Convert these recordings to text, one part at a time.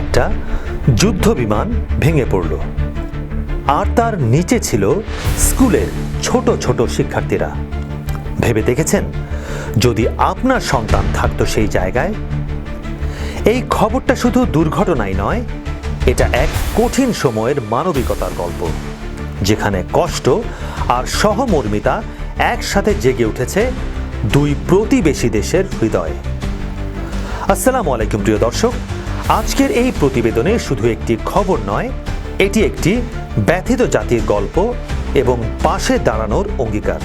একটা যুদ্ধ বিমান ভেঙে পড়ল। আর তার নিচে ছিল স্কুলের ছোট ছোট শিক্ষার্থীরা। ভেবে দেখেছেন? যদি আপনার সন্তান থাকতো সেই জায়গায়? এই খবরটা শুধু দুর্ঘটনাই নয়, এটা এক কঠিন সময়ের মানবিকতার গল্প, যেখানে কষ্ট আর সহমর্মিতা একসাথে জেগে উঠেছে দুই প্রতিবেশী দেশের হৃদয়ে। আসসালামু আলাইকুম, প্রিয় দর্শক। আজকের এই প্রতিবেদনে শুধু একটি খবর নয়, এটি একটি ব্যথিত জাতির গল্প এবং পাশে দাঁড়ানোর অঙ্গীকার।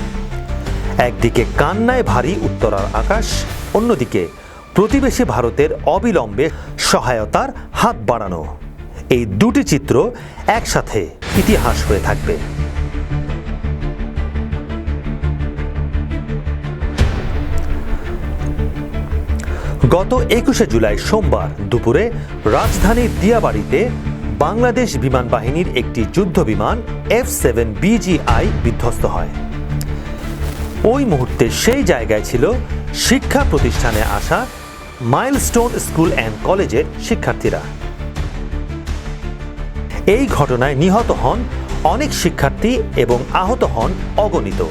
একদিকে কান্নায় ভারী উত্তরার আকাশ, অন্যদিকে প্রতিবেশী ভারতের অবিলম্বে সহায়তার হাত বাড়ানো। এই দুটি চিত্র একসাথে ইতিহাস হয়ে থাকবে। গত একুশে জুলাই সোমবার দুপুরে রাজধানীর দিয়াবাড়িতে বাংলাদেশ বিমান বাহিনীর একটি যুদ্ধ বিমান এফ সেভেন বিজিআই বিধ্বস্ত হয়। ওই মুহূর্তে সেই জায়গায় ছিল শিক্ষা প্রতিষ্ঠানে আসা মাইলস্টোন স্কুল অ্যান্ড কলেজের শিক্ষার্থীরা। এই ঘটনায় নিহত হন অনেক শিক্ষার্থী এবং আহত হন অগণিত।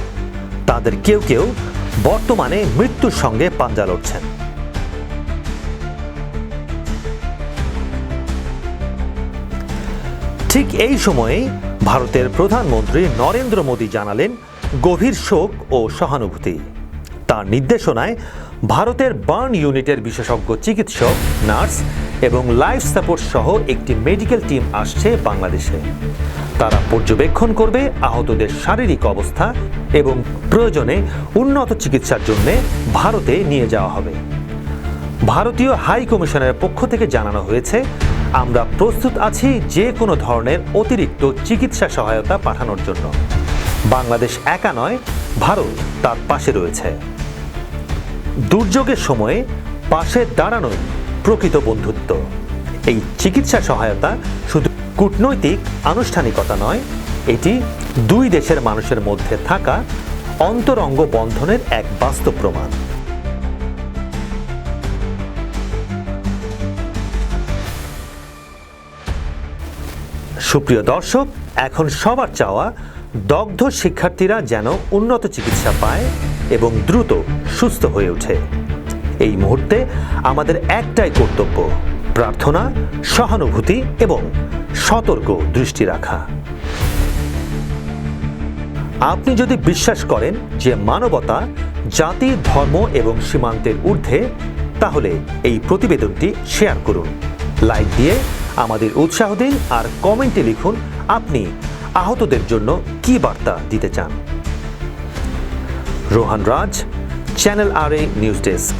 তাদের কেউ কেউ বর্তমানে মৃত্যুর সঙ্গে পাঞ্জা লড়ছেন। ঠিক এই সময়েই ভারতের প্রধানমন্ত্রী নরেন্দ্র মোদী জানালেন গভীর শোক ও সহানুভূতি। তার নির্দেশনায় ভারতের বার্ন ইউনিটের বিশেষজ্ঞ চিকিৎসক, নার্স এবং লাইফ সাপোর্ট সহ একটি মেডিকেল টিম আসছে বাংলাদেশে। তারা পর্যবেক্ষণ করবে আহতদের শারীরিক অবস্থা এবং প্রয়োজনে উন্নত চিকিৎসার জন্য ভারতে নিয়ে যাওয়া হবে। ভারতীয় হাই কমিশনের পক্ষ থেকে জানানো হয়েছে আমরা প্রস্তুত আছি যে কোনো ধরনের অতিরিক্ত চিকিৎসা সহায়তা পাঠানোর জন্য। বাংলাদেশ একা নয়, ভারত তার পাশে রয়েছে। দুর্যোগের সময়ে পাশে দাঁড়ানোই প্রকৃত বন্ধুত্ব। এই চিকিৎসা সহায়তা শুধু কূটনৈতিক, আনুষ্ঠানিকতা নয়, এটি দুই দেশের মানুষের মধ্যে থাকা অন্তরঙ্গ বন্ধনের এক বাস্তব প্রমাণ। সুপ্রিয় দর্শক, এখন সবার চাওয়া, দগ্ধ শিক্ষার্থীরা যেন উন্নত চিকিৎসা পায় এবং দ্রুত সুস্থ হয়ে ওঠে। এই মুহূর্তে আমাদের একটাই কর্তব্য, প্রার্থনা, সহানুভূতি এবং সতর্ক দৃষ্টি রাখা। আপনি যদি বিশ্বাস করেন যে মানবতা, জাতি, ধর্ম এবং সীমান্তের ঊর্ধ্বে, তাহলে এই প্রতিবেদনটি শেয়ার করুন। লাইক দিয়ে আমাদের উৎসাহ দিন আর কমেন্টে লিখুন আপনি আহতদের জন্য কি বার্তা দিতে চান। রোহান রাজ চ্যানেল আর এ নিউজ ডেস্ক